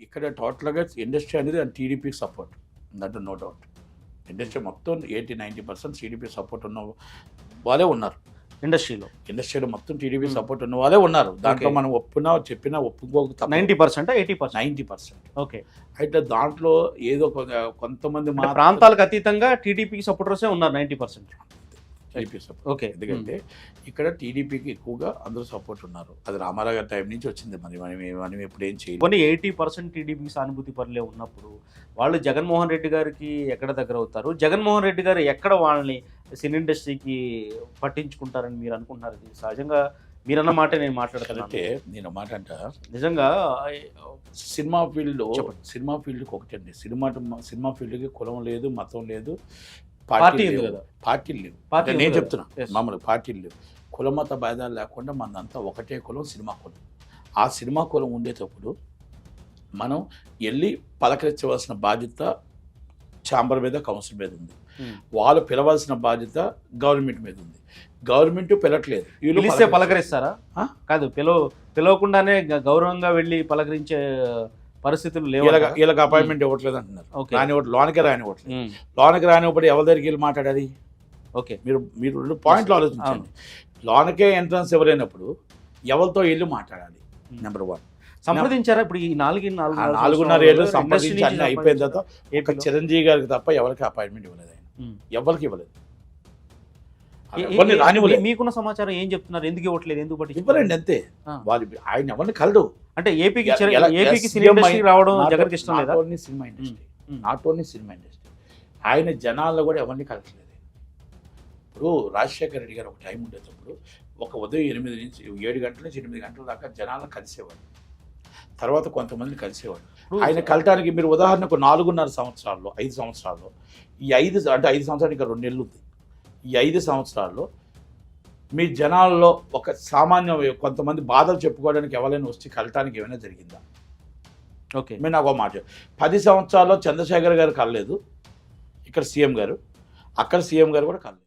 ఇక్కడ టోటల్గా ఇండస్ట్రీ అనేది టీడీపీకి support. That no doubt industry మొత్తం eighty ninety percent TDP support ఉన్న వాళ్ళే ఉన్నారు. ఇండస్ట్రీలో. ఇండస్ట్రీలో మొత్తం టీడీపీ. సపోర్ట్ ఉన్న వాళ్ళే ఉన్నారు. దాంట్లో. మనం ఒప్పునా చెప్పినా ఒప్పుకోక ninety percent eighty percent? Ninety percent. Okay. అయితే దాంట్లో ఏదో కొంతమంది మాత్రం ప్రాంతాలకు అతీతంగా టీడీపీ సపోర్టర్సే ఉన్నారు ninety percent. TDP support okay ఎందుకంటే ఇక్కడ టీడీపీకి ఎక్కువగా అందరూ సపోర్ట్ ఉన్నారు. అది రామారావు గారి టైం నుంచి వచ్చింది మరి. మనం మనం ఎప్పుడు ఏం చేయలేదు. కొన్ని ఎయిటీ పర్సెంట్ టీడీపీ సానుభూతి పరులే ఉన్నప్పుడు వాళ్ళు జగన్మోహన్ రెడ్డి గారికి ఎక్కడ దగ్గర అవుతారు? జగన్మోహన్ రెడ్డి గారు ఎక్కడ వాళ్ళని సినీ ఇండస్ట్రీకి పట్టించుకుంటారని మీరు అనుకుంటున్నారు? ఇది సహజంగా మీరన్న మాట నేను మాట్లాడుతున్నాను. కరెక్టే. నేను మాట అంట. నిజంగా సినిమా ఫీల్డ్ చెప్పండి. సినిమా ఫీల్డ్కి ఒకటండి. సినిమా సినిమా ఫీల్డ్కి కులం లేదు మతం లేదు. పార్టీ కదా. పార్టీలు లేవు. పార్టీ నేను. చెప్తున్నా. మామూలు పార్టీలు లేవు. కుల మత భేదాలు లేకుండా మనంతా ఒకటే కులం సినిమా కులం. ఆ సినిమా కులం ఉండేటప్పుడు మనం వెళ్ళి పలకరించవలసిన బాధ్యత ఛాంబర్ మీద కౌన్సిల్ మీద ఉంది. Hmm. వాళ్ళు పిలవాల్సిన బాధ్యత గవర్నమెంట్ మీద ఉంది. గవర్నమెంట్ పిలట్లేదు పిలిస్తే పలకరిస్తారు. కాదు పిలవ పిలవకుండానే గౌరవంగా వెళ్ళి పలకరించే పరిస్థితులు లేవు వీళ్ళకి వీళ్ళకి అపాయింట్మెంట్ ఇవ్వట్లేదు అంటున్నారు. రానివ్వట్లేదు లోనకే రానివ్వట్లేదు. లోనకి రానివ్వబడి ఎవరి దగ్గరికి వెళ్ళి మాట్లాడాలి? ఓకే. మీరు మీరు రెండు పాయింట్లు ఆలోచించండి. లోనకే ఎంట్రన్స్ ఎవరైనప్పుడు ఎవరితో వెళ్ళి మాట్లాడాలి. నెంబర్ వన్ సంప్రదించారా? ఇప్పుడు ఈ నాలుగు నాలుగున్నర ఏళ్ళు అన్ని అయిపోయిన తర్వాత? చిరంజీవి గారికి తప్ప ఎవరికి అపాయింట్మెంట్ ఇవ్వలేదు ఆయన. ఎవరికి ఇవ్వలేదు. రానివ్వలేదు. మీకున్న సమాచారం ఏం చెప్తున్నారు? ఎందుకు ఇవ్వట్లేదు? ఎందుకు? ఇవ్వరండి అంతే. వాళ్ళు ఆయన ఎవరిని కలడు. అంటే ఏపీకి ఏపీకి సినీ CM ఇండస్ట్రీ రావడం జగన్కి ఇష్టం లేదా? Only cinema industry. Not only cinema industry. ఆయన జనాల్లో కూడా ఎవరిని కలగట్లేదు ఇప్పుడు రాజశేఖర రెడ్డి గారు ఒక టైం ఉండేటప్పుడు ఒక ఉదయం ఎనిమిది నుంచి ఏడు గంటల నుంచి ఎనిమిది గంటల దాకా జనాలను కలిసేవాడు. తర్వాత కొంతమందిని కలిసేవాడు. ఆయన కలటానికి మీరు ఉదాహరణకు నాలుగున్నర సంవత్సరాల్లో ఐదు సంవత్సరాల్లో ఈ ఐదు అంటే ఐదు సంవత్సరాలు ఇంకా రెండు నెలలు ఉంది ఈ ఐదు సంవత్సరాల్లో మీ జనాల్లో ఒక సామాన్య కొంతమంది బాధలు చెప్పుకోవడానికి ఎవరైనా వచ్చి కలటానికి ఏమైనా జరిగిందా? ఓకే. మీరు నాకు ఒక మాట పది సంవత్సరాల్లో చంద్రశేఖర్ గారు కలలేదు. ఇక్కడ సీఎం గారు. అక్కడ సీఎం గారు కూడా కలలేదు.